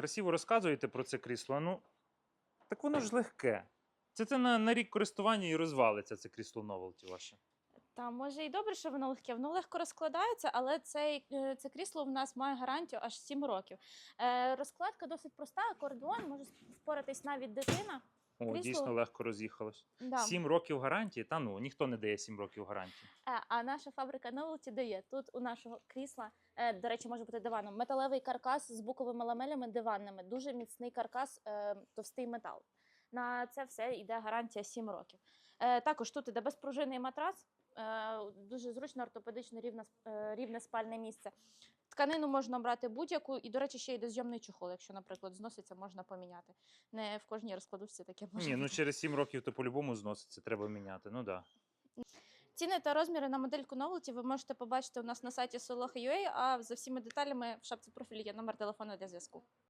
красиво розказуєте про це крісло. Ну, так воно ж легке. Це це на, на рік користування і розвалиться це крісло новелті ваше. Та може і добре, що воно легке. Воно легко розкладається, але цей, е, це крісло в нас має гарантію аж 7 років. Е, розкладка досить проста, акордеон, може впоратись навіть дитина. О, Крісло- дійсно легко роз'їхалось. Да. Сім років гарантії? Та ну, ніхто не дає сім років гарантії. Е, А наша фабрика Novelty дає тут у нашого крісла, е, до речі, може бути диваном, металевий каркас з буковими ламелями диванними, дуже міцний каркас, е, товстий метал. На це все йде гарантія 7 років. Е, Також тут іде безпружинний матрас, е, дуже зручно ортопедично рівне, е, рівне спальне місце. Тканину можна брати будь-яку, і, до речі, ще йде зйомний чохол, якщо, наприклад, зноситься, можна поміняти. Не в кожній розкладушці таке може. Ні, ну через сім років то по-любому зноситься, треба міняти. Ну. Да. Ціни та розміри на модельку Novelty ви можете побачити у нас на сайті Soloha.ua, а за всіми деталями в шапці профілі є номер телефону для зв'язку.